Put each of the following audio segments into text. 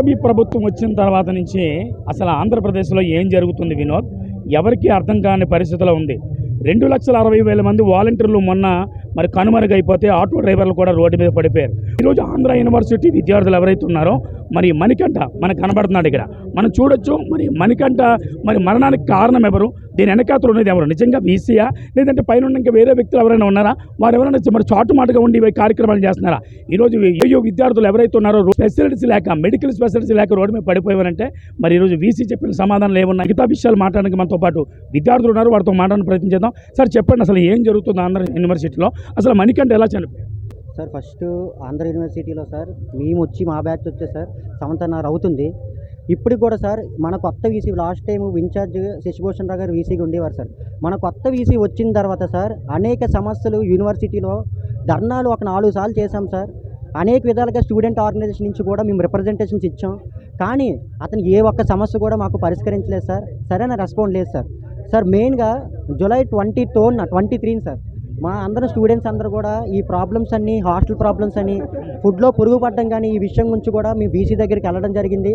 కూటమి ప్రభుత్వం వచ్చిన తర్వాత నుంచి అసలు ఆంధ్రప్రదేశ్లో ఏం జరుగుతుంది వినోద్? ఎవరికి అర్థం కాని పరిస్థితిలో ఉంది. రెండు లక్షల అరవై వేల మంది వాలంటీర్లు మొన్న మరి కనుమరుగైపోతే ఆటో డ్రైవర్లు కూడా రోడ్డు మీద పడిపోయారు. ఈరోజు ఆంధ్ర యూనివర్సిటీ విద్యార్థులు ఎవరైతే ఉన్నారో మరి మణికంఠ మనకు కనబడుతున్నాడు ఇక్కడ. మనం చూడొచ్చు మరి మణికంఠ మరి మరణానికి కారణం ఎవరు? దీని వెనకాతలు ఉన్నది ఎవరు? నిజంగా వీసీయా? లేదంటే పైన ఉన్న ఇంకా వేరే వ్యక్తులు ఎవరైనా ఉన్నారా? వారు ఎవరైనా మరి చాటుమాటుగా ఉండి ఈ కార్యక్రమాలు చేస్తున్నారా? ఈరోజు ఏయో విద్యార్థులు ఎవరైతే ఉన్నారో ఫెసిలిటీస్ లేక మెడికల్ ఫెసిలిటీస్ లేక రోడ్డు మీద పడిపోయారంటే మరి ఈరోజు వీసీ చెప్పిన సమాధానాలు ఏమన్నా మిగతా విషయాలు మాట్లాడడానికి మనతో పాటు విద్యార్థులు ఉన్నారు. వారితో మాట్లాడడానికి ప్రయత్నించేద్దాం సార్ చెప్పండి అసలు ఏం జరుగుతుంది ఆంధ్ర యూనివర్సిటీలో. అసలు మణికంఠ ఎలా చనిపోయింది సార్ ఫస్ట్ ఆంధ్ర యూనివర్సిటీలో సార్ మేము వచ్చి మా బ్యాచ్ వచ్చే సార్ సంవత్సరన్నర అవుతుంది. ఇప్పటికి కూడా సార్ మన కొత్త VC last time incharge Shashibhushan Rao garu వీసీగా ఉండేవారు సార్. మన కొత్త వీసీ వచ్చిన తర్వాత సార్ అనేక సమస్యలు యూనివర్సిటీలో ధర్నాలు ఒక నాలుగు సార్లు చేశాం సార్. అనేక విధాలుగా స్టూడెంట్ ఆర్గనైజేషన్ నుంచి కూడా మేము రిప్రజెంటేషన్స్ ఇచ్చాం. కానీ అతను ఏ ఒక్క సమస్య కూడా మాకు పరిష్కరించలేదు సార్. సరైన రెస్పాండ్ లేదు సార్. సార్ మెయిన్గా జూలై ట్వంటీ టోన్ ట్వంటీ త్రీని సార్ మా అందరు స్టూడెంట్స్ అందరూ కూడా ఈ ప్రాబ్లమ్స్ అన్ని హాస్టల్ ప్రాబ్లమ్స్ అని ఫుడ్లో పురుగు పడడం కానీ ఈ విషయం గురించి కూడా మీ బీసీ దగ్గరికి వెళ్ళడం జరిగింది.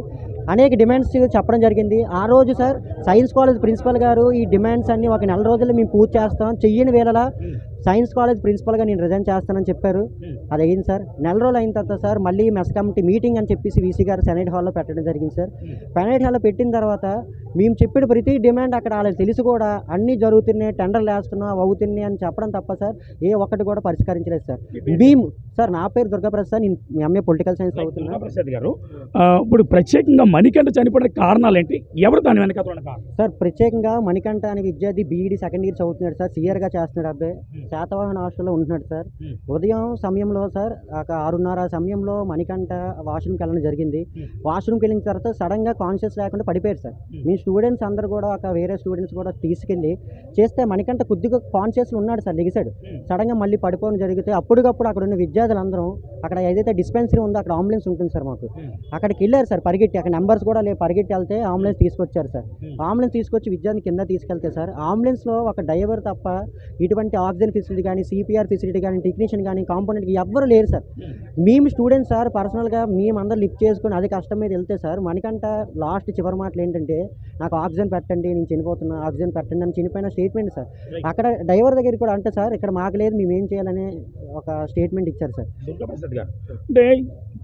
అనేక డిమాండ్స్ చెప్పడం జరిగింది. ఆ రోజు సార్ సైన్స్ కాలేజ్ ప్రిన్సిపల్ గారు ఈ డిమాండ్స్ అన్ని ఒక నెల రోజుల్లో మేము పూర్తి చేస్తాం. చెయ్యని వేళలా సైన్స్ కాలేజ్ ప్రిన్సిపల్గా నేను రిజైన్ చేస్తానని చెప్పారు. అది అయింది సార్. నెల రోజులు అయిన తర్వాత సార్ మళ్ళీ మెస్ కమిటీ మీటింగ్ అని చెప్పేసి వీసీ గారు సెనైట్ హాల్లో పెట్టడం జరిగింది సార్. సెనైట్ హాల్లో పెట్టిన తర్వాత మేము చెప్పిన ప్రతి డిమాండ్ అక్కడ వాళ్ళకి తెలిసి కూడా అన్నీ జరుగుతున్నాయి టెండర్లు వేస్తున్నాం అవి అవుతున్నాయి అని చెప్పడం తప్ప సార్ ఏ ఒక్కటి కూడా పరిష్కరించలేదు సార్. మేము సార్ నా పేరు దుర్గాప్రసాద్ సార్ నేను ఎంఏ పొలిటికల్ సైన్స్ అవుతున్నా ప్రసాద్ గారు ఆ, ఇప్పుడు ప్రత్యేకంగా మణికంఠ చనిపోవడానికి కారణాలు ఏంటి? ఎవరు దాని కారణం సార్ ప్రత్యేకంగా మణికంఠ అనే విద్యార్థి బీఈడి సెకండ్ ఇయర్ చదువుతున్నాడు సార్ సిఆర్గా చేస్తున్నాడు అబ్బాయి. శాతవాహన హాస్టల్లో ఉంటున్నాడు సార్. ఉదయం సమయంలో సార్ ఒక ఆరున్నర సమయంలో మణికంఠ వాష్రూమ్కి వెళ్ళడం జరిగింది. వాష్రూమ్కి వెళ్ళిన తర్వాత సడన్గా కాన్షియస్ లేకుండా పడిపోయారు సార్. మీ స్టూడెంట్స్ అందరూ కూడా ఒక వేరే స్టూడెంట్స్ కూడా తీసుకెళ్ళి చేస్తే మణికంఠ కొద్దిగా కాన్షియస్లో ఉన్నాడు సార్ దిగిసాడు సడన్గా మళ్ళీ పడిపోవడం జరిగితే అప్పటికప్పుడు అక్కడ ఉన్న విద్యార్థులందరూ అక్కడ ఏదైతే డిస్పెన్సరీ ఉందో అక్కడ అంబులెన్స్ ఉంటుంది సార్ మాకు. అక్కడికి వెళ్ళారు సార్ పరిగెట్టి అక్కడ నెంబర్స్ కూడా లేవు. పరిగెట్టి వెళ్తే అంబులెన్స్ తీసుకొచ్చారు సార్. అంబులెన్స్ తీసుకొచ్చి విద్యార్థి కింద తీసుకెళ్తే సార్ అంబులెన్స్లో ఒక డ్రైవర్ తప్ప ఇటువంటి ఆక్సిజన్ ఫెసిలిటీ కానీ సిపిఆర్ ఫెసిలిటీ కానీ టెక్నీషియన్ కానీ కాంపోనెంట్ ఎవ్వరు లేరు సార్. మేము స్టూడెంట్స్ సార్ పర్సనల్గా మేము అందరు లిఫ్ట్ చేసుకుని అది కష్టం మీద వెళ్తే సార్ మనకంట లాస్ట్ చివరి మాటలు ఏంటంటే నాకు ఆక్సిజన్ పెట్టండి నేను చనిపోతున్నా ఆక్సిజన్ పెట్టండి అని చనిపోయిన స్టేట్మెంట్ సార్. అక్కడ డ్రైవర్ దగ్గరికి కూడా అంటే సార్ ఇక్కడ మాకు లేదు మేము ఏం చేయాలని ఒక స్టేట్మెంట్ ఇచ్చారు సార్. అంటే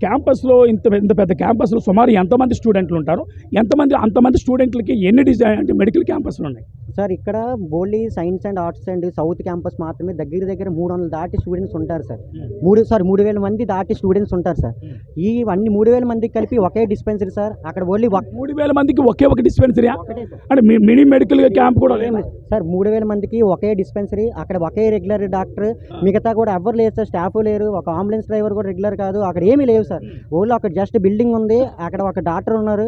క్యాంపస్లో ఇంత ఇంత పెద్ద క్యాంపస్లో సుమారు ఎంతమంది స్టూడెంట్లు ఉంటారు? ఎంతమంది అంతమంది స్టూడెంట్లకి ఎన్ని డిజైన్ అంటే మెడికల్ క్యాంపస్లు ఉన్నాయి? సార్ ఇక్కడ బోల్లీ science and arts and south campus మాత్రమే దగ్గర దగ్గర మూడు వందలు దాటి స్టూడెంట్స్ ఉంటారు సార్. మూడు సార్ మూడు వేల మంది దాటి స్టూడెంట్స్ ఉంటారు సార్. ఈ అన్ని మూడు వేల మందికి కలిపి ఒకే డిస్పెన్సరీ సార్. అక్కడ ఓన్లీ మూడు వేల మందికి ఒకే ఒక డిస్పెన్సరీయా ఒకటే సార్. అంటే మినీ మెడికల్ క్యాంప్ కూడా సార్. మూడు వేల మందికి ఒకే డిస్పెన్సరీ అక్కడ ఒకే రెగ్యులర్ డాక్టర్ మిగతా కూడా ఎవరు లేరు సార్. స్టాఫ్ లేరు ఒక అంబులెన్స్ డ్రైవర్ కూడా రెగ్యులర్ కాదు. అక్కడ ఏమీ లేవు సార్. ఓన్లీ అక్కడ జస్ట్ బిల్డింగ్ ఉంది. అక్కడ ఒక డాక్టర్ ఉన్నారు.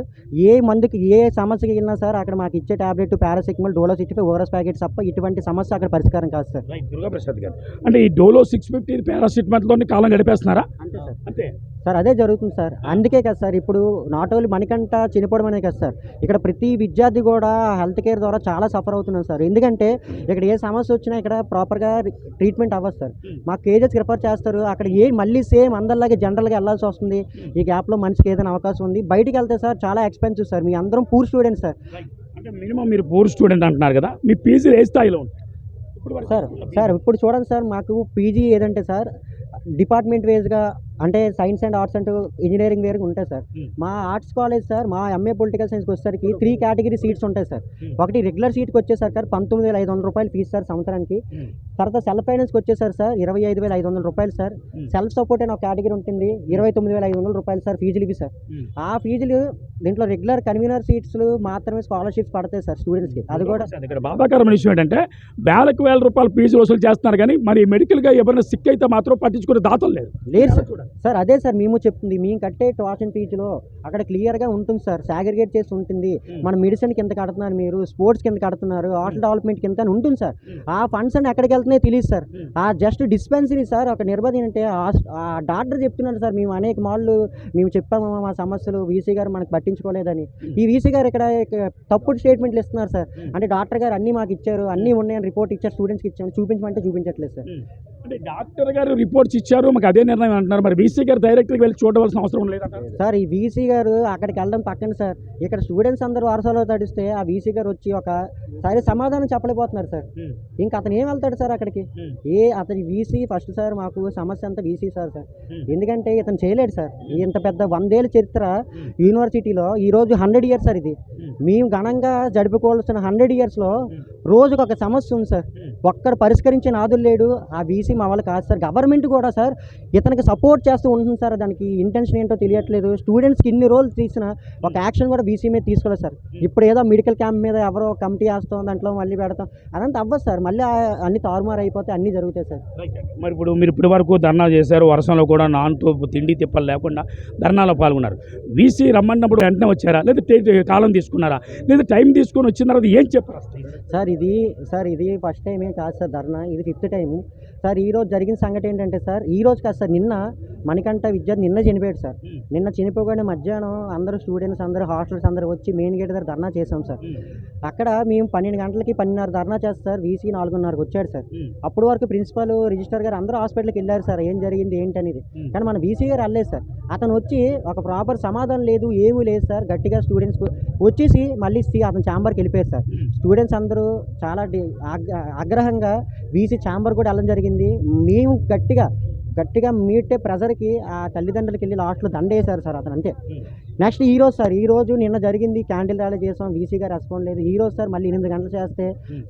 ఏ మందికి ఏ సమస్యకి వెళ్ళినా సార్ అక్కడ మాకు ఇచ్చే tablet paracetamol Dolo five ORS packets తప్ప ఇటువంటి సమస్య అక్కడ పరిష్కారం కాదు సార్. రైట్ దుర్గాప్రసాద్ గారు. అంటే ఈ డోలో సిక్స్ ఫిఫ్టీ పారాసిటమాల్తో కాలం గడిపేస్తున్నారా? అంతే సార్. అంతే. సార్ అదే జరుగుతుంది సార్. అందుకే కదా సార్ ఇప్పుడు నాట్ ఓన్లీ మనకంట చనిపోవడం అనేది కదా సార్. ఇక్కడ ప్రతి విద్యార్థి కూడా హెల్త్ కేర్ ద్వారా చాలా సఫర్ అవుతున్నారు సార్. ఎందుకంటే ఇక్కడ ఏ సమస్య వచ్చినా ఇక్కడ ప్రాపర్గా ట్రీట్మెంట్ అవ్వదు సార్. మా కేజెస్ రిఫర్ చేస్తారు. అక్కడ ఏ మళ్ళీ సేమ్ అందరిలాగే జనరల్గా వెళ్ళాల్సి వస్తుంది. ఈ గ్యాప్లో మనిషికి ఏదైనా అవకాశం ఉంది. బయటికి వెళ్తే సార్ చాలా ఎక్స్పెన్సివ్ సార్. మీ అందరం పూర్ స్టూడెంట్స్ సార్. అంటే మినిమం మీరు పూర్ స్టూడెంట్ అంటున్నారు కదా. మీ ఫీజులు ఏ స్థాయిలో ఉంటాయి వరకు సార్ సార్ ఇప్పుడు చూడండి సార్ మాకు పీజీ ఏదంటే సార్ డిపార్ట్మెంట్ వేస్గా అంటే సైన్స్ అండ్ ఆర్ట్స్ అంటూ ఇంజనీరింగ్ వేరుగా ఉంటాయి సార్. మా ఆర్ట్స్ కాలేజ్ సార్ మా ఎంఏ పొలిటికల్ సైన్స్కి వచ్చేసరికి త్రీ కేటగిరీ సీట్స్ ఉంటాయి సార్. ఒకటి రెగ్యులర్ సీట్కి వచ్చేసరికి సార్ పంతొమ్మిది వేల ఐదు వందల రూపాయలు ఫీజు సార్ సంవత్సరానికి. తర్వాత సెల్ఫ్ ఫైనాన్స్కి వచ్చేసారి సార్ ఇరవై ఐదు వేల ఐదు వందల రూపాయలు సార్. సెల్ఫ్ సపోర్ట్ అని ఒక కేటగిరీ ఉంటుంది. ఇరవై తొమ్మిది వేల ఐదు వందల రూపాయలు సార్ ఫీజులు ఇవి సార్. ఆ ఫీజులు దీంట్లో రెగ్యులర్ కన్వీనర్ సీట్స్ మాత్రమే స్కాలర్షిప్స్ పడతాయి సార్ స్టూడెంట్స్కి అది కూడా ఇక్కడ బాధాకరమైన విషయం ఏంటంటే వేలకు వేల రూపాయలు ఫీజు వసూలు చేస్తున్నారు కానీ మరి మెడికల్గా ఎవరైనా సిక్ అయితే మాత్రం పట్టించుకునే దాతలు లేదు లేదు సార్. సార్ అదే సార్ మేము చెప్తుంది. మేము కట్టే ట్యూషన్ ఫీజులో అక్కడ క్లియర్గా ఉంటుంది సార్. సాగ్రిగేట్ చేసి ఉంటుంది. మన మెడిసిన్ కింద కడుతున్నారు మీరు? స్పోర్ట్స్ కింద కడుతున్నారు? హాస్టల్ డెవలప్మెంట్ కింద అని ఉంటుంది సార్. ఆ ఫండ్స్ అన్ని ఎక్కడికి వెళ్తున్నాయో తెలియదు సార్. ఆ జస్ట్ డిస్పెన్సరీ సార్ ఒక నిర్బంధం అంటే ఆ డాక్టర్ చెప్తున్నారు సార్ మేము అనేక మాళ్ళు మేము చెప్పాము మా సమస్యలు వీసీ గారు మనకు పట్టించుకోలేదని. ఈ వీసీ గారు ఇక్కడ ఇక్కడ తప్పుడు స్టేట్మెంట్లు ఇస్తున్నారు సార్. అంటే డాక్టర్ గారు అన్నీ మాకు ఇచ్చారు అన్నీ ఉన్నాయని రిపోర్ట్ ఇచ్చారు స్టూడెంట్స్కి ఇచ్చాము చూపించమంటే చూపించట్లేదు సార్. అంటే డాక్టర్ గారు రిపోర్ట్స్ ఇచ్చారు మాకు అదే నిర్ణయం అంటున్నారు. మరి బీసీ గారు డైరెక్ట్గా వెళ్ళి చూడవలసిన అవసరం లేదంట సార్ ఈ వీసీ గారు అక్కడికి వెళ్ళడం పక్కన సార్. ఇక్కడ స్టూడెంట్స్ అందరూ వరుసలో తడిస్తే ఆ వీసీ గారు వచ్చి ఒక సరే సమాధానం చెప్పలేకపోతున్నారు సార్. ఇంకా అతను ఏం వెళ్తాడు సార్ అక్కడికి? ఏ అతని వీసీ ఫస్ట్ సార్ మాకు సమస్య అంతా వీసీ సార్ సార్. ఎందుకంటే ఇతను చేయలేడు సార్. ఇంత పెద్ద వందేళ్ళ చరిత్ర యూనివర్సిటీలో ఈ రోజు హండ్రెడ్ ఇయర్స్ సార్ ఇది. మేము ఘనంగా జరుపుకోవాల్సిన హండ్రెడ్ ఇయర్స్లో రోజుకు ఒక సమస్య ఉంది సార్. ఒక్కడు పరిష్కరించే నాదులు లేడు ఆ వీసీ మా వాళ్ళు కాదు సార్. గవర్నమెంట్ కూడా సార్ ఇతనికి సపోర్ట్ చేస్తూ ఉంటుంది సార్. దానికి ఇంటెన్షన్ ఏంటో తెలియట్లేదు. స్టూడెంట్స్కి ఇన్ని రోజులు తీసిన ఒక యాక్షన్ కూడా బీసీ మీద తీసుకోలేదు సార్. ఇప్పుడు ఏదో మెడికల్ క్యాంప్ మీద ఎవరో కమిటీ వేస్తాం దాంట్లో మళ్ళీ పెడతాం. అదంతా అవ్వదు సార్. మళ్ళీ అన్ని తారుమారు అయిపోతే అన్నీ జరుగుతాయి సార్. మరి ఇప్పుడు మీరు ఇప్పటి వరకు ధర్నా చేశారు. వర్షంలో కూడా నాన్తో తిండి తిప్పలు లేకుండా ధర్నాలో పాల్గొన్నారు. వీసీ రమ్మన్నప్పుడు వెంటనే వచ్చారా? లేదా కాలం తీసుకున్నారా? లేదా టైం తీసుకొని వచ్చిన తర్వాత ఏం చెప్పారు? సార్ ఇది సార్ ఇది ఫస్ట్ టైం ఏం కాదు సార్ ధర్నా. ఇది ఫిఫ్త్ టైం సార్ ఈ రోజు జరిగిన సంగతి ఏంటంటే సార్ ఈ రోజు కాదు సార్ నిన్న మణికంఠ విద్యార్థి నిన్న చనిపోయాడు సార్. నిన్న చనిపోగానే మధ్యాహ్నం అందరూ స్టూడెంట్స్ అందరూ హాస్టల్స్ అందరూ వచ్చి మెయిన్ గేట్ దగ్గర ధర్నా చేసాం సార్. అక్కడ మేము పన్నెండు గంటలకి పన్నెండున్నర ధర్నా చేస్తారు సార్ వీసీ నాలుగున్నరకు వచ్చాడు సార్. అప్పటి వరకు ప్రిన్సిపల్ రిజిస్టర్ గారు అందరూ హాస్పిటల్కి వెళ్ళారు సార్ ఏం జరిగింది ఏంటి అనేది. కానీ మన వీసీ గారు వెళ్ళలేదు సార్. అతను వచ్చి ఒక ప్రాపర్ సమాధానం లేదు ఏమీ లేదు సార్. గట్టిగా స్టూడెంట్స్ వచ్చేసి మళ్ళీ సి- అతను ఛాంబర్కి వెళ్ళిపోయారు సార్. స్టూడెంట్స్ అందరూ చాలా ఆగ్రహంగా వీసీ ఛాంబర్ కూడా వెళ్ళడం జరిగింది. మేము గట్టిగా గట్టిగా మీటే ప్రెజర్కి ఆ తల్లిదండ్రులకి వెళ్ళి లాస్ట్లో దండ వేశారు సార్ అతను అంతే. నెక్స్ట్ ఈ రోజు సార్ ఈ రోజు నిన్న జరిగింది క్యాండిల్ ర్యాలీ చేసాం వీసీ గారు రెస్పాండ్ లేదు. ఈ రోజు సార్ మళ్ళీ ఎనిమిది గంటలు చేస్తే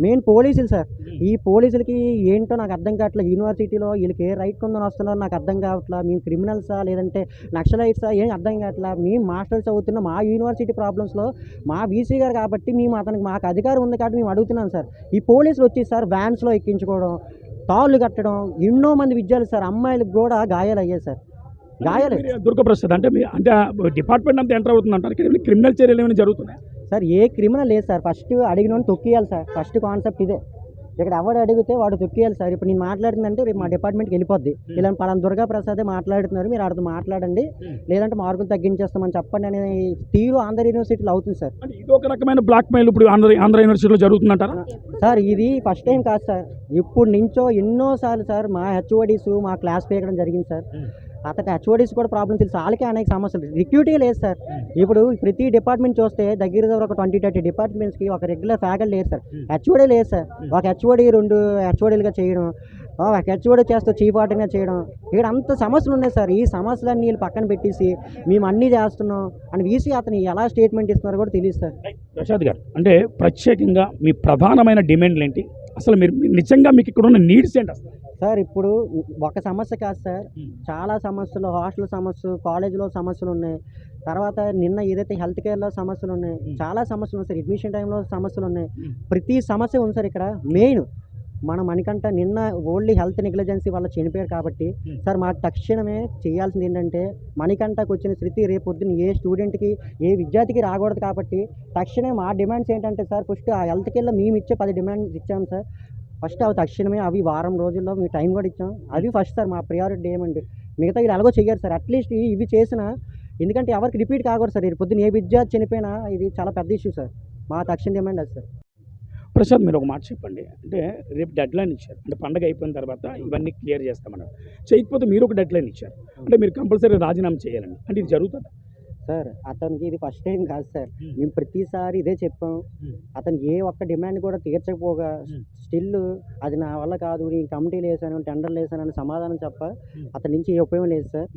మెయిన్ పోలీసులు సార్. ఈ పోలీసులకి ఏంటో నాకు అర్థం కావట్లేదు. యూనివర్సిటీలో వీళ్ళకి ఏ రైట్ కొందని వస్తున్నారో నాకు అర్థం కావట్లా? మేము క్రిమినల్సా? లేదంటే నక్సలైట్సా? ఏం అర్థం కావట్లా? మేము మాస్టర్స్ అవుతున్న మా యూనివర్సిటీ ప్రాబ్లమ్స్లో మా వీసీ గారు కాబట్టి మేము అతనికి మాకు అధికారం ఉంది కాబట్టి మేము అడుగుతున్నాం సార్. ఈ పోలీసులు వచ్చి సార్ వ్యాన్స్లో ఎక్కించుకోవడం తాళ్ళు కట్టడం ఎన్నో మంది విద్యార్థులు సార్ అమ్మాయిలకు కూడా గాయాలు అయ్యాయి సార్. గాయాలు. దుర్గప్రసాద్ అంటే అంటే డిపార్ట్మెంట్ అంతా ఎంటర్ అవుతుంది అంటారు. క్రిమినల్ చర్యలు ఏమైనా జరుగుతున్నాయి? సార్ ఏ క్రిమినల్ లేదు సార్. ఫస్ట్ అడిగిన తొక్కియాలి సార్. ఫస్ట్ కాన్సెప్ట్ ఇదే. ఇక్కడ ఎవడు అడిగితే వాడు తొక్కియాలి సార్. ఇప్పుడు నేను మాట్లాడుతుందంటే రేపు మా డిపార్ట్మెంట్కి వెళ్ళిపోద్ది. ఇలా పలానా దుర్గా ప్రసాదే మాట్లాడుతున్నారు మీరు ఆడితో మాట్లాడండి. లేదంటే మార్కులు తగ్గించేస్తామని చెప్పండి అనే తీరు ఆంధ్ర యూనివర్సిటీలో అవుతుంది సార్. ఇది ఒక రకమైన బ్లాక్ మెయిల్ ఇప్పుడు ఆంధ్ర ఆంధ్ర యూనివర్సిటీలో జరుగుతుందంటారా? సార్ ఇది ఫస్ట్ టైం కాదు సార్. ఇప్పుడు నుంచో ఎన్నోసార్లు సార్ మా హెచ్ఓడీస్ మా క్లాస్ పీకడం జరిగింది సార్. అతనికి హెచ్ఓడీస్ కూడా ప్రాబ్లం తెలుసు. వాళ్ళకే అనేక సమస్యలు. రిక్రూటీ లేదు సార్. ఇప్పుడు ప్రతి డిపార్ట్మెంట్ చూస్తే దగ్గర దగ్గర ఒక ట్వంటీ థర్టీ డిపార్ట్మెంట్స్కి ఒక రెగ్యులర్ ఫ్యాకల్టీ లేదు సార్. హెచ్ఓడీ లేదు సార్. ఒక హెచ్ఓడీ రెండు హెచ్ఓడీలుగా చేయడం ఒక హెచ్ఓడీ చేస్తూ చీఫ్ ఆర్డర్గా చేయడం ఇక్కడ అంత సమస్యలు ఉన్నాయి సార్. ఈ సమస్యలన్నీ వీళ్ళు పక్కన పెట్టేసి మేము అన్నీ చేస్తున్నాం అని వీసీ అతను ఎలా స్టేట్మెంట్ ఇస్తున్నారో కూడా తెలియదు సార్. ప్రసాద్ గారు అంటే ప్రత్యేకంగా మీ ప్రధానమైన డిమాండ్లు ఏంటి? అసలు మీరు మీరు నిజంగా మీకు ఇక్కడ ఉన్న నీడ్స్ ఏంటి అసలు? సార్ ఇప్పుడు ఒక సమస్య కాదు సార్. చాలా సమస్యలు హాస్టల్ సమస్య కాలేజీలో సమస్యలు ఉన్నాయి. తర్వాత నిన్న ఏదైతే హెల్త్ కేర్లో సమస్యలు ఉన్నాయి. చాలా సమస్యలు ఉన్నాయి సార్. అడ్మిషన్ టైంలో సమస్యలు ఉన్నాయి. ప్రతి సమస్య ఉంది సార్ ఇక్కడ. మెయిన్ మన మనకంట నిన్న ఓన్లీ హెల్త్ నెగ్లిజెన్సీ వల్ల చనిపోయారు కాబట్టి. సార్ మాకు తక్షణమే చేయాల్సింది ఏంటంటే మణికంటకు వచ్చిన స్థితి రేపు పొద్దున్న ఏ స్టూడెంట్కి ఏ విద్యార్థికి రాకూడదు కాబట్టి తక్షణమే మా డిమాండ్స్ ఏంటంటే సార్ ఫస్ట్ ఆ హెల్త్ కేర్లో మేము ఇచ్చే పది డిమాండ్స్ ఇచ్చాం సార్. ఫస్ట్ అవి తక్షణమే అవి వారం రోజుల్లో మీ టైం కూడా ఇచ్చాం. అవి ఫస్ట్ సార్ మా ప్రియారిటీ ఏమండి? మిగతా ఇది అలాగో చెయ్యారు సార్. అట్లీస్ట్ ఇవి చేసిన ఎందుకంటే ఎవరికి రిపీట్ కాకూడదు సార్. రేపు పొద్దున్న ఏ విద్యార్థి చనిపోయినా ఇది చాలా పెద్ద ఇష్యూ సార్. మా తక్షణ డిమాండ్ అది సార్. ప్రసాద్ మీరు ఒక మాట చెప్పండి. అంటే రేపు డెడ్ లైన్ ఇచ్చారు. అంటే పండగ అయిపోయిన తర్వాత ఇవన్నీ క్లియర్ చేస్తామన్నారు. చేయకపోతే మీరు ఒక డెడ్ లైన్ ఇచ్చారు. అంటే మీరు కంపల్సరీ రాజీనామా చేయాలండి. అంటే ఇది జరుగుతుంది? సార్ అతనికి ఇది ఫస్ట్ టైం కాదు సార్. మేము ప్రతిసారి ఇదే చెప్పాం. అతను ఏ ఒక్క డిమాండ్ కూడా తీర్చకపోగా. స్టిల్ అది నా వల్ల కాదు నేను కమిటీలు వేసాను టెండర్లు వేసాను అని సమాధానం చెప్ప. అతని నుంచి ఏ ఉపయోగం లేదు సార్.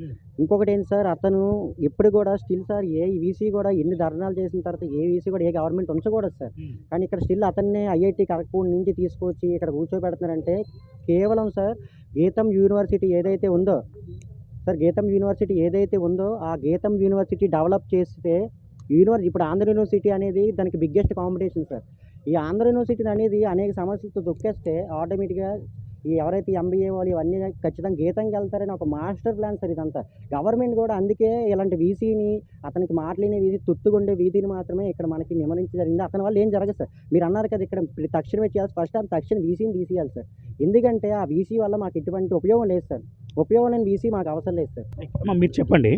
ఇంకొకటి ఏంటి సార్ అతను ఇప్పుడు కూడా స్టిల్ సార్ ఏ వీసీ కూడా ఎన్ని ధర్నాలు చేసిన తర్వాత ఏ వీసీ కూడా ఏ గవర్నమెంట్ ఉంచకూడదు సార్ కానీ ఇక్కడ స్టిల్ అతన్నే ఐఐటి ఖరగ్పూర్ నుంచి తీసుకొచ్చి ఇక్కడ కూర్చోబెడుతున్నారంటే కేవలం సార్ గీతం యూనివర్సిటీ ఏదైతే ఉందో సార్ గీతం యూనివర్సిటీ ఏదైతే ఉందో ఆ గీతం యూనివర్సిటీ డెవలప్ చేస్తే యూనివర్సిటీ ఇప్పుడు ఆంధ్ర యూనివర్సిటీ అనేది దానికి బిగ్గెస్ట్ కాంపిటీషన్ సార్. ఈ ఆంధ్ర యూనివర్సిటీ అనేది అనేక సమస్యలతో దొక్కేస్తే ఆటోమేటిక్గా ఈ ఎవరైతే ఎంబీఏ వాళ్ళు ఇవన్నీ ఖచ్చితంగా గీతంకి వెళ్తారని ఒక మాస్టర్ ప్లాన్ సార్ ఇదంతా. గవర్నమెంట్ కూడా అందుకే ఇలాంటి వీసీని అతనికి మాట్లాడిన వీధి తుత్తుగుండే వీధిని మాత్రమే ఇక్కడ మనకి నిమరించి జరిగింది. అతని వల్ల ఏం జరగదు సార్. మీరు అన్నారు కదా ఇక్కడ తక్షణమే చేయాలి. ఫస్ట్ అని తక్షణ వీసీని తీసేయాలి సార్. ఎందుకంటే ఆ వీసీ వల్ల మాకు ఎటువంటి ఉపయోగం లేదు సార్. ఉపయోగం లేని వీసీ మాకు అవసరం లేదు సార్. మీరు చెప్పండి.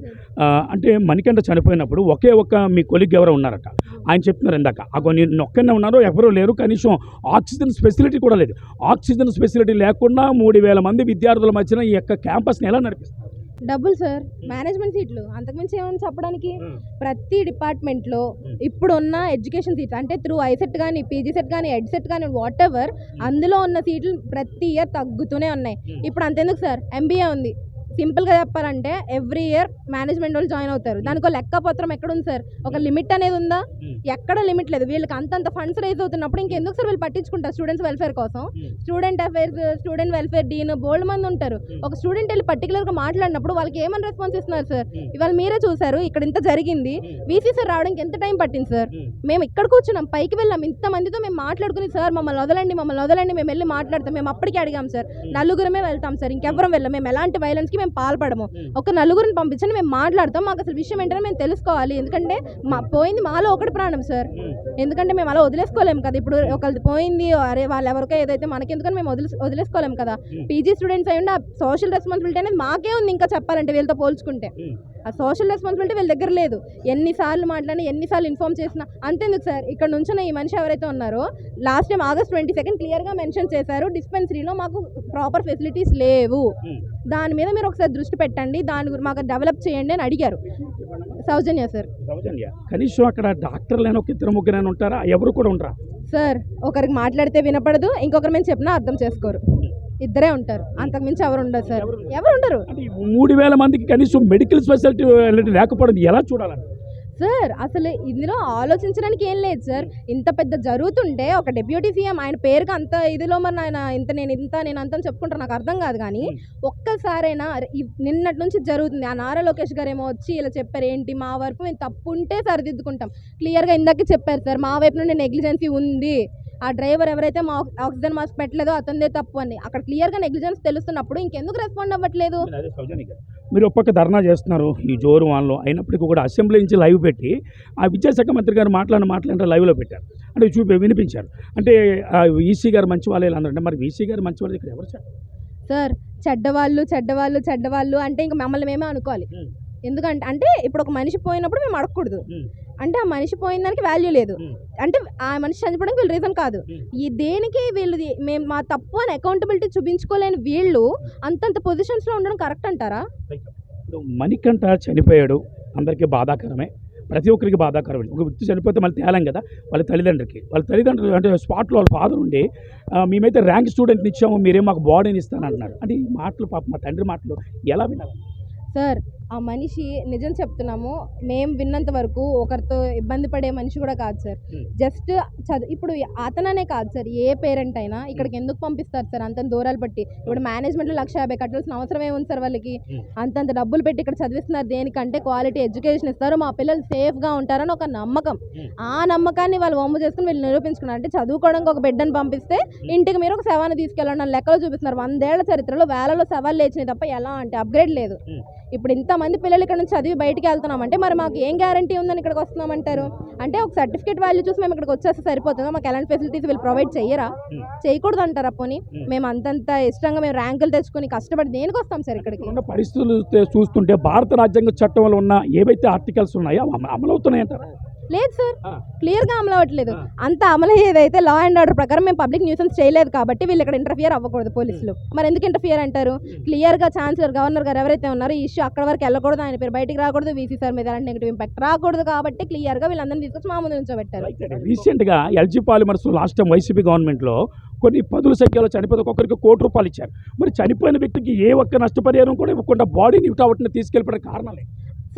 అంటే మణికంఠ చనిపోయినప్పుడు ఒకే ఒక్క మీ కొలిగ్ ఎవరో ఉన్నారట. ఆయన చెప్తున్నారు ఇందాక. అగో నేను ఒక్కనే ఉన్నారో ఎవరూ లేరు. కనీసం ఆక్సిజన్ ఫెసిలిటీ కూడా లేదు. ఆక్సిజన్ ఫెసిలిటీ లేకుండా లేకుండా మూడు వేల మంది విద్యార్థుల మధ్యన ఈ యొక్క క్యాంపస్ని ఎలా నడిపిస్తారు? డబ్బులు సార్ మేనేజ్మెంట్ సీట్లు. అంతకుమించి ఏమని చెప్పడానికి? ప్రతి డిపార్ట్మెంట్లో ఇప్పుడు ఉన్న ఎడ్యుకేషన్ సీట్లు అంటే త్రూ ఐసెట్ కానీ పీజీ సెట్ కానీ ఎడ్ సెట్ కానీ వాట్ ఎవర్ అందులో ఉన్న సీట్లు ప్రతి ఇయర్ తగ్గుతూనే ఉన్నాయి. ఇప్పుడు అంతెందుకు సార్? ఎంబీఏ ఉంది. సింపుల్గా చెప్పాలంటే ఎవ్రీ ఇయర్ మేనేజ్మెంట్ వాళ్ళు జాయిన్ అవుతారు. దానికి ఒక లెక్క పత్రం ఎక్కడ ఉంది సార్? ఒక లిమిట్ అనేది ఉందా? ఎక్కడ లిమిట్ లేదు. వీళ్ళకి అంతంత ఫండ్స్ రైజ్ అవుతున్నప్పుడు ఇంకెందుకు సార్ వీళ్ళు పట్టించుకుంటారు స్టూడెంట్స్ వెల్ఫేర్ కోసం? Student affairs student welfare dean బోల్డ్ మంది ఉంటారు. ఒక స్టూడెంట్ వెళ్ళి పర్టికులర్గా మాట్లాడినప్పుడు వాళ్ళకి ఏమని రెస్పాన్స్ ఇస్తున్నారు సార్? ఇవాళ మీరే చూసారు ఇక్కడ ఇంత జరిగింది. వీసీ సార్ రావడానికి ఎంత టైం పట్టింది సార్? మేము ఇక్కడ కూర్చున్నాం పైకి వెళ్ళాం. ఇంత మందితో మేము మాట్లాడుకుని సార్ మమ్మల్ని వదలండి మమ్మల్ని వదలండి మేము వెళ్ళి మాట్లాడతాం. మేము అప్పటికే అడిగాం సార్ నలుగురమే వెళ్తాం సార్ ఇంకెవ్వరం వెళ్ళాం. మేము ఎలాంటి వైలెన్స్కి మేము పాల్పడము. ఒక నలుగురిని పంపించండి మేము మాట్లాడతాం. మాకు అసలు విషయం ఏంటంటే మేము తెలుసుకోవాలి. ఎందుకంటే మా పోయింది మాలో ఒకటి ప్రాణం సార్. ఎందుకంటే మేము అలా వదిలేసుకోలేము కదా. ఇప్పుడు ఒకరిది పోయింది అరే వాళ్ళు ఎవరికో ఏదైతే మనకెందుకని మేము వదిలే వదిలేసుకోలేము కదా. పీజీ స్టూడెంట్స్ అయ్యండి ఆ సోషల్ రెస్పాన్సిబిలిటీ అనేది మాకే ఉంది ఇంకా చెప్పాలంటే వీళ్ళతో పోల్చుకుంటే. ఆ సోషల్ రెస్పాన్సిబిలిటీ వీళ్ళ దగ్గర లేదు. ఎన్నిసార్లు మాట్లాడినా ఎన్నిసార్లు ఇన్ఫార్మ్ చేసినా అంతేందుకు సార్. ఇక్కడ నుంచిన ఈ మనిషి ఎవరైతే ఉన్నారో last time August twenty second క్లియర్గా మెన్షన్ చేశారు డిస్పెన్సరీలో మాకు ప్రాపర్ ఫెసిలిటీస్ లేవు. దాని మీద మీరు ఒకసారి దృష్టి పెట్టండి దాని గురించి మాకు డెవలప్ చేయండి అని అడిగారు. సౌజన్య సార్. సౌజన్య కనీసం అక్కడ డాక్టర్లైనా ఒక ఇద్దరు ముగ్గురైనా ఉంటారా? ఎవరు కూడా ఉండరా? సార్ ఒకరికి మాట్లాడితే వినపడదు ఇంకొకరు మేము చెప్పినా అర్థం చేసుకోరు. ఇద్దరే ఉంటారు అంతకుమించి ఎవరు ఉండరు సార్. ఎవరు ఉండరు. మూడు వేల మందికి కనీసం మెడికల్ స్పెషాలిటీ లేకపోవడం ఎలా చూడాలని సార్ అసలు ఇందులో ఆలోచించడానికి ఏం లేదు సార్. ఇంత పెద్ద జరుగుతుంటే ఒక డెప్యూటీ సీఎం ఆయన పేరుకి అంత ఇదిలో మరి ఆయన ఇంత నేను ఇంత నేను అంత చెప్పుకుంటాను నాకు అర్థం కాదు కానీ ఒక్కసారైనా నిన్నటి నుంచి జరుగుతుంది. ఆ నారా లోకేష్ గారు ఏమో వచ్చి ఇలా చెప్పారు ఏంటి మా వరకు మేము తప్పు ఉంటే సరిదిద్దుకుంటాం క్లియర్గా ఇందాక చెప్పారు సార్ మా వైపు నుండి నెగ్లిజెన్సీ ఉంది. ఆ డ్రైవర్ ఎవరైతే మా ఆక్సిజన్ మాస్క్ పెట్టలేదో అతనిదే తప్పు అని. అక్కడ క్లియర్గా నెగ్లిజెన్స్ తెలుస్తున్నప్పుడు ఇంకెందుకు రెస్పాండ్ అవ్వట్లేదు. మీరు ఒక్కొక్క ధర్నా చేస్తున్నారు ఈ జోరు వాళ్ళలో అయినప్పటికీ కూడా అసెంబ్లీ నుంచి లైవ్ పెట్టి ఆ విద్యాశాఖ మంత్రి గారు మాట్లాడిన మాట్లాడిన లైవ్లో పెట్టారు. అంటే చూపి వినిపించారు. అంటే ఈసీ గారు మంచి వాళ్ళే అంటే మరి వీసీ గారు మంచి వాళ్ళు ఇక్కడ ఎవరు సార్? సార్ చెడ్డవాళ్ళు చెడ్డవాళ్ళు చెడ్డవాళ్ళు అంటే ఇంక మమ్మల్ని మేమే అనుకోవాలి. ఎందుకంటే అంటే ఇప్పుడు ఒక మనిషి పోయినప్పుడు మేము అడగకూడదు. అంటే ఆ మనిషి పోయిన దానికి వాల్యూ లేదు. అంటే ఆ మనిషి చనిపోవడానికి వీళ్ళు రీజన్ కాదు. ఈ దేనికి వీళ్ళు మేము మా తప్పు అని అకౌంటబిలిటీ చూపించుకోలేని వీళ్ళు అంతంత పొజిషన్స్లో ఉండడం కరెక్ట్ అంటారా? మణికంఠ చనిపోయాడు. అందరికీ బాధాకరమే. ప్రతి ఒక్కరికి బాధాకరమే ఒక వ్యక్తి చనిపోతే మళ్ళీ తేలాం కదా? వాళ్ళ తల్లిదండ్రులకి. వాళ్ళ తల్లిదండ్రులు అంటే స్పాట్లో వాళ్ళ ఫాదర్ ఉండి మేమైతే ర్యాంక్ స్టూడెంట్ని ఇచ్చాము మీరేం మాకు బాడీని ఇస్తానంటున్నారు అంటే ఈ మాటలు పాప మా తండ్రి మాటలు ఎలా వినాలి? సార్ ఆ మనిషి నిజం చెప్తున్నాము. మేము విన్నంత వరకు ఒకరితో ఇబ్బంది పడే మనిషి కూడా కాదు సార్. జస్ట్ చదువు ఇప్పుడు అతననే కాదు సార్. ఏ పేరెంట్ అయినా ఇక్కడికి ఎందుకు పంపిస్తారు సార్? అంత దూరాలు పట్టి. ఇప్పుడు మేనేజ్మెంట్లో లక్ష యాభై కట్టాల్సిన అవసరం ఏముంది సార్ వాళ్ళకి. అంతంత డబ్బులు పెట్టి ఇక్కడ చదివిస్తున్నారు. దేనికంటే క్వాలిటీ ఎడ్యుకేషన్ ఇస్తారు. మా పిల్లలు సేఫ్గా ఉంటారని ఒక నమ్మకం. ఆ నమ్మకాన్ని వాళ్ళు వమ్ము చేసుకుని వీళ్ళు నిరూపించుకున్నారు. అంటే చదువుకోవడానికి ఒక బిడ్డను పంపిస్తే ఇంటికి మీరు ఒక శవాన్ని తీసుకెళ్ళండి లెక్కలు చూపిస్తున్నారు. వందేళ్ళ చరిత్రలో వేలలో శవాలు లేచినాయి తప్ప ఎలా అంటే అప్గ్రేడ్ లేదు. ఇప్పుడు ఇంతమంది పిల్లలు ఇక్కడ నుంచి చదివి బయటికి వెళ్తున్నామంటే మరి మాకు ఏం గ్యారంటీ ఉందని ఇక్కడికి వస్తున్నామంటారు? అంటే ఒక సర్టిఫికేట్ వాల్యూ చూసి మేము ఇక్కడికి వచ్చేస్తే సరిపోతుందా? మాకు ఎలాంటి ఫెసిలిటీస్ వీళ్ళు ప్రొవైడ్ చేయరా. చేయకూడదు అంటారా పోనీ. మేము అంతంత ఇష్టంగా మేము ర్యాంకులు తెచ్చుకొని కష్టపడి దేనికి వస్తాం సార్ ఇక్కడికి? ఉన్న పరిస్థితులు చూస్తుంటే భారత రాజ్యాంగ చట్టంలో ఉన్న ఏవైతే ఆర్టికల్స్ ఉన్నాయో అమ- అమలవుతున్నాయంటారా? లేదు సార్. క్లియర్గా అమలు అవ్వట్లేదు. అంత అమలు ఏదైతే లా అండ్ ఆర్డర్ ప్రకారం మేము పబ్లిక్ న్యూసెన్స్ చేయలేదు కాబట్టి వీళ్ళు ఇక్కడ ఇంటర్ఫియర్ అవ్వకూడదు పోలీసులు. మరి ఎందుకు ఇంటర్ఫియర్ అంటారు? క్లియర్గా ఛాన్సలర్ గవర్నర్ గారు ఎవరైతే ఉన్నారో ఈ ఇష్యూ అక్కడ వరకు వెళ్ళకూడదు ఆయన పేరు బయటికి రాకూడదు వీసీ సార్ మీద ఎలాంటి నెగిటివ్ ఇంపాక్ట్ రాకూడదు కాబట్టి క్లియర్గా వీళ్ళందరినీ తీసుకొచ్చి మా ముందు నుంచోబెట్టారు రీసెంట్గా LG Polymers last time YCP గవర్నమెంట్లో కొన్ని పదుల సంఖ్యలో చనిపోతే ఒక్కొక్కరికి కోటి రూపాయలు ఇచ్చారు. మరి చనిపోయిన వ్యక్తికి ఏ ఒక్క నష్టపరిహారం కూడా ఇవ్వకుండా బాడీని ఇవ్వటావట్టిన తీసుకెళ్ళిపోవడం కారణాలే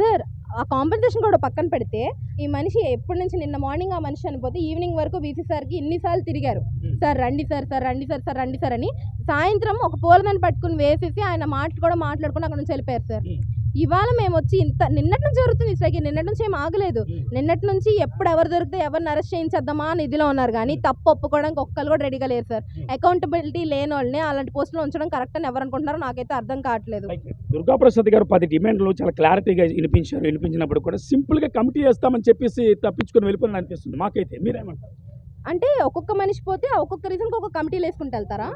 సార్ ఆ కాంపెన్సేషన్ కూడా పక్కన పెడితే ఈ మనిషి ఎప్పటి నుంచి నిన్న మార్నింగ్ ఆ మనిషి చనిపోతే ఈవినింగ్ వరకు వీసీ సార్కి ఇన్నిసార్లు తిరిగారు Hmm. సార్ రండి సార్ సార్ రండి సార్ సార్ రండి సార్ అని సాయంత్రం ఒక పూలదని పట్టుకుని వేసేసి ఆయన మాటలు కూడా మాట్లాడుకుని అక్కడ నుంచి వెళ్ళిపోయారు సార్ Hmm. ఇవాళ మేము వచ్చి ఇంత నిన్నటి నుంచి జరుగుతుంది స్ట్రైక్ నిన్నటి నుంచి ఏం ఆగలేదు. నిన్నటి నుంచి ఎప్పుడు ఎవరు దొరికితే ఎవరిని అరెస్ట్ చేయించేద్దామా అని ఇదిలో ఉన్నారు. కానీ తప్పు ఒప్పుకోవడానికి ఒక్కరు కూడా రెడీగా లేరు సార్. అకౌంటబిలిటీ లేని వాళ్ళని అలాంటి పోస్టులో ఉంచడం కరెక్ట్ అని ఎవరు అనుకుంటున్నారో నాకైతే అర్థం కావట్లేదు. దుర్గాప్రసాద్ గారు పది డిమాండ్లు చాలా క్లారిటీగా వినిపించారు. వినిపించినప్పుడు కూడా సింపుల్గా కమిటీ చేస్తామని చెప్పేసి తప్పించుకొని వెళ్ళిపోయిన అనిపిస్తుంది. మాకైతే మీరేమంటారు? అంటే ఒక్కొక్క మనిషి పోతే ఒక్కొక్క రీజన్కి ఒక్కొక్క కమిటీలు వేసుకుంటూ వెళ్తారా?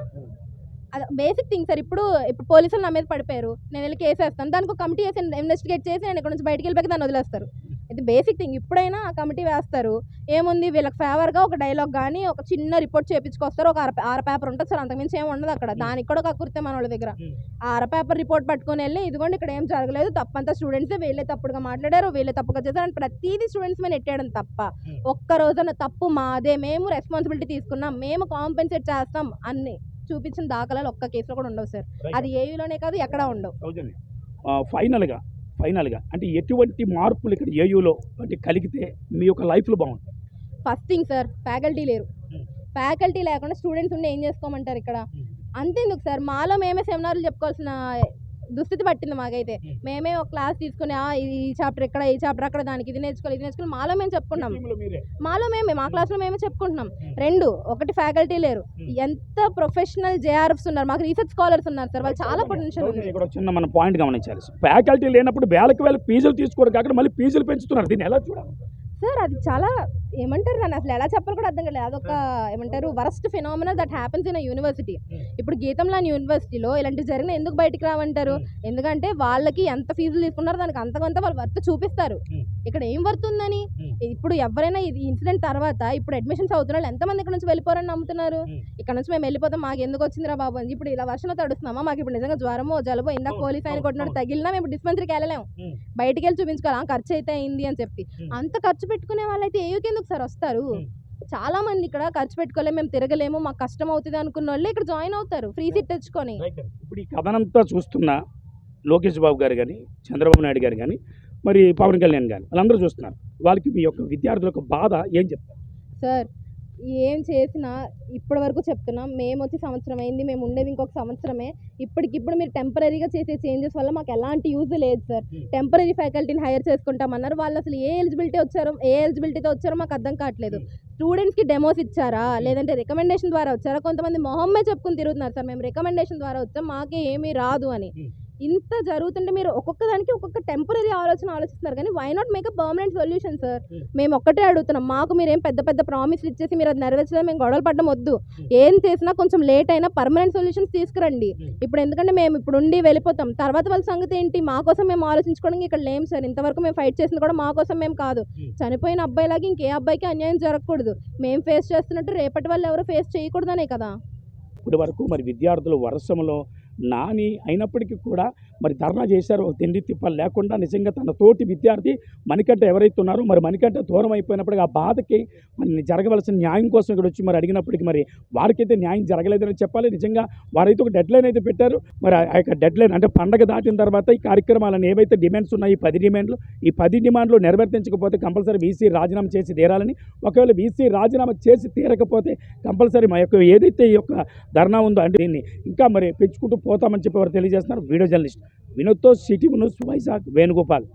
Basic thing sir. ఇప్పుడు ఇప్పుడు పోలీసులు నా మీద పడిపోయారు. నేను వెళ్ళి కేసు వేస్తాను. దానికి ఒక కమిటీ వేసి ఇన్వెస్టిగేట్ చేసి నేను ఇక్కడ నుంచి బయటికి వెళ్ళిపోయి దాన్ని వదిలేస్తారు. ఇది బేసిక్ థింగ్ ఇప్పుడైనా ఆ కమిటీ వేస్తారు. ఏముంది? వీళ్ళకి ఫేవర్గా ఒక డైలాగ్ కానీ ఒక చిన్న రిపోర్ట్ చేపించుకొస్తారు. ఒక అర అర పేపర్ ఉంటుంది సార్. అంతకుమించి ఏమి ఉండదు అక్కడ. దానికి కూడా కక్కుర్తే మన వాళ్ళ దగ్గర. ఆ అర పేపర్ రిపోర్ట్ పట్టుకొని వెళ్ళి ఇదిగోండి ఇక్కడ ఏం జరగలేదు. తప్పంతా స్టూడెంట్స్ వీళ్ళే తప్పుడుగా మాట్లాడారు. వీళ్ళే తప్పుగా చేశారు. అని ప్రతిదీ స్టూడెంట్స్ మీద నెట్టేయడం తప్ప. ఒక్క రోజున తప్పు మాదే. మేము రెస్పాన్సిబిలిటీ తీసుకున్నాం. మేము కాంపెన్సేట్ చేస్తాం. అన్ని. చూపించిన దాఖలాలు ఒక్క కేసులో కూడా ఉండవు సార్. అది ఏయూలోనే కాదు ఎక్కడ ఉండవు. ఫైనల్గా ఫైనల్గా అంటే ఎటువంటి మార్పులు ఇక్కడ ఏయూలో అంటే కలిగితే మీ యొక్క లైఫ్లో బాగుంటుంది? ఫస్ట్ థింగ్ సార్ ఫ్యాకల్టీ లేరు. Hmm. ఫ్యాకల్టీ లేకుండా స్టూడెంట్స్ ఉండి ఏం చేసుకోమంటారు ఇక్కడ? Hmm. అంతేందుకు సార్ మాలో మేమే సెమినార్లు చెప్పుకోవాల్సిన దుస్థితి పట్టింది మాకైతే. మేమే ఒక క్లాస్ తీసుకుని "ఆ, ఈ చాప్టర్ ఇక్కడ ఈ చాప్టర్ అక్కడ దానికి ఇది నేర్చుకోవాలి ఇది నేర్చుకోవాలి మాలో మేము చెప్పుకున్నాం మాలో మేమే మా క్లాస్లో మేమే చెప్పుకుంటున్నాం. రెండు ఒకటి ఫ్యాకల్టీ లేరు. ఎంత ప్రొఫెషనల్ జేఆర్ఎఫ్స్ ఉన్నారు. మాకు రీసెర్చ్ స్కాలర్స్ ఉన్నారు సార్. వాళ్ళు చాలా పొటెన్షియల్ ఉంది ఇక్కడ చిన్న మన పాయింట్ గమనించాలి. ఫ్యాకల్టీ లేనప్పుడు వేలకు వేల ఫీజులు తీసుకోవడం కాకుండా మళ్ళీ ఫీజులు పెంచుతున్నారు. దీన్ని ఎలా చూడాలి? సార్ అది చాలా ఏమంటారు నన్ను? అసలు ఎలా చెప్పాలో కూడా అర్థం కాలేదు. అదొక ఏమంటారు worst phenomena that happens in university. Hmm. ఇప్పుడు గీతంలాని యూనివర్సిటీలో ఇలాంటివి జరిగిన ఎందుకు బయటికి రావంటారు? ఎందుకంటే వాళ్ళకి ఎంత ఫీజులు తీసుకున్నారో దానికి అంతకంత వాళ్ళు వర్త్ చూపిస్తారు. Hmm. ఇక్కడ ఏం Hmm. ఇప్పుడు ఎవరైనా ఇది ఇన్సిడెంట్ తర్వాత ఇప్పుడు అడ్మిషన్స్ అవుతున్న వాళ్ళు ఎంతమంది ఇక్కడ నుంచి వెళ్ళిపోరని నమ్ముతున్నారు. ఇక్కడ నుంచి మేము వెళ్ళిపోతాం మాకు ఎందుకు వచ్చిందిరా బాబు అని. ఇప్పుడు ఇలా వర్షంలో తడుస్తున్నామా? మాకు ఇప్పుడు నిజంగా జ్వరమో జలుబో ఇందాక అవును, పోలీస్ ఆయన కొట్టినట్టు అవును. తగిలినా మేము డిస్పెన్సరీకి వెళ్ళలేము. బయటికి వెళ్ళి చూపించుకోవాలి. "ఆ, ఖర్చు అయితే అయింది అని చెప్పి. అంత ఖర్చు పెట్టుకునే వాళ్ళైతే ఏయుకి ఎందుకు సార్ వస్తారు. చాలా మంది ఇక్కడ ఖర్చు పెట్టుకోలేము మేము తిరగలేము మాకు కష్టం అవుతుంది అనుకున్న వాళ్ళు ఇక్కడ జాయిన్ అవుతారు. ఫ్రీ సీట్ తెచ్చుకొని. ఇప్పుడు ఈ కథనంతా చూస్తున్న లోకేష్ బాబు గారు కానీ చంద్రబాబు నాయుడు గారు కానీ మరి పవన్ కళ్యాణ్ గారు. వాళ్ళందరూ చూస్తున్నారు. వాళ్ళకి మీ యొక్క విద్యార్థుల యొక్క బాధ ఏం చెప్తారు? సార్ ఏం చేసినా ఇప్పటి వరకు చెప్తున్నాం. మేము వచ్చి సంవత్సరం అయింది మేము ఉండేది ఇంకొక సంవత్సరమే. ఇప్పటికిప్పుడు మీరు టెంపరీగా చేసే చేంజెస్ వల్ల మాకు ఎలాంటి యూజ్ లేదు సార్. టెంపరీ ఫ్యాకల్టీని హైర్ చేసుకుంటామన్నారు. వాళ్ళు అసలు ఏ ఎలిజిబిలిటీ వచ్చారో ఏ ఎలిజిబిలిటీతో వచ్చారో మాకు అర్థం కావట్లేదు. స్టూడెంట్స్కి డెమోస్ ఇచ్చారా? లేదంటే రికమెండేషన్ ద్వారా వచ్చారా? కొంతమంది మొహమ్మే చెప్పుకుని తిరుగుతున్నారు సార్. మేము రికమెండేషన్ ద్వారా వచ్చాం. మాకే ఏమీ రాదు అని. Hmm. ఇంత జరుగుతుంటే మీరు ఒక్కొక్క దానికి ఒక్కొక్క టెంపరీ ఆలోచన ఆలోచిస్తున్నారు. కానీ why not make a permanent solution sir Hmm. మేము ఒక్కటే అడుగుతున్నాం. మాకు మీరేం పెద్ద పెద్ద ప్రామిస్లు ఇచ్చేసి మీరు అది నెరవేర్చలేదు మేము గొడవలు పడడం వద్దు. ఏం చేసినా కొంచెం లేట్ అయినా పర్మనెంట్ సొల్యూషన్స్ తీసుకురండి. Hmm. ఇప్పుడు ఎందుకంటే మేము ఇప్పుడు ఉండి వెళ్ళిపోతాం. తర్వాత వాళ్ళ సంగతి ఏంటి? మా కోసం మేము ఆలోచించుకోవడానికి ఇక్కడ లేం సార్ ఇంతవరకు మేము ఫైట్ చేసింది కూడా మా కోసం మేము కాదు. Hmm. చనిపోయిన అబ్బాయిలాగా ఇంకే అబ్బాయికి అన్యాయం జరగకూడదు. మేము ఫేస్ చేస్తున్నట్టు రేపటి వాళ్ళు ఎవరు ఫేస్ చేయకూడదనే కదా. ఇప్పటి వరకు మరి విద్యార్థులు వర్షంలో నాని అయినప్పటికీ కూడా మరి ధర్నా చేశారు తిండి తిప్పలు లేకుండా నిజంగా తన తోటి విద్యార్థి మణికంట ఎవరైతే ఉన్నారో మరి మణికంఠ దూరం అయిపోయినప్పటికీ ఆ బాధకి మరి జరగవలసిన న్యాయం కోసం ఇక్కడ వచ్చి మరి అడిగినప్పటికీ మరి వారికైతే న్యాయం జరగలేదని చెప్పాలి. నిజంగా వారైతే ఒక డెడ్ లైన్ అయితే పెట్టారు. మరి ఆ యొక్క డెడ్ లైన్ అంటే పండగ దాటిన తర్వాత ఈ కార్యక్రమాలను ఏవైతే డిమాండ్స్ ఉన్నాయో ఈ పది డిమాండ్లు ఈ పది డిమాండ్లు నెరవేర్తించకపోతే కంపల్సరీ బీసీ రాజీనామా చేసి తీరాలని. ఒకవేళ బీసీ రాజీనామా చేసి తీరకపోతే కంపల్సరీ మా యొక్క ఏదైతే ఈ యొక్క ధర్నా ఉందో అంటే దీన్ని ఇంకా మరి పెంచుకుంటూ పోతామని చెప్పి వారు తెలియజేస్తున్నారు. వీడియో జర్నలిస్ట్ వినోద్తో సిటీ న్యూస్ వైజాగ్ వేణుగోపాల్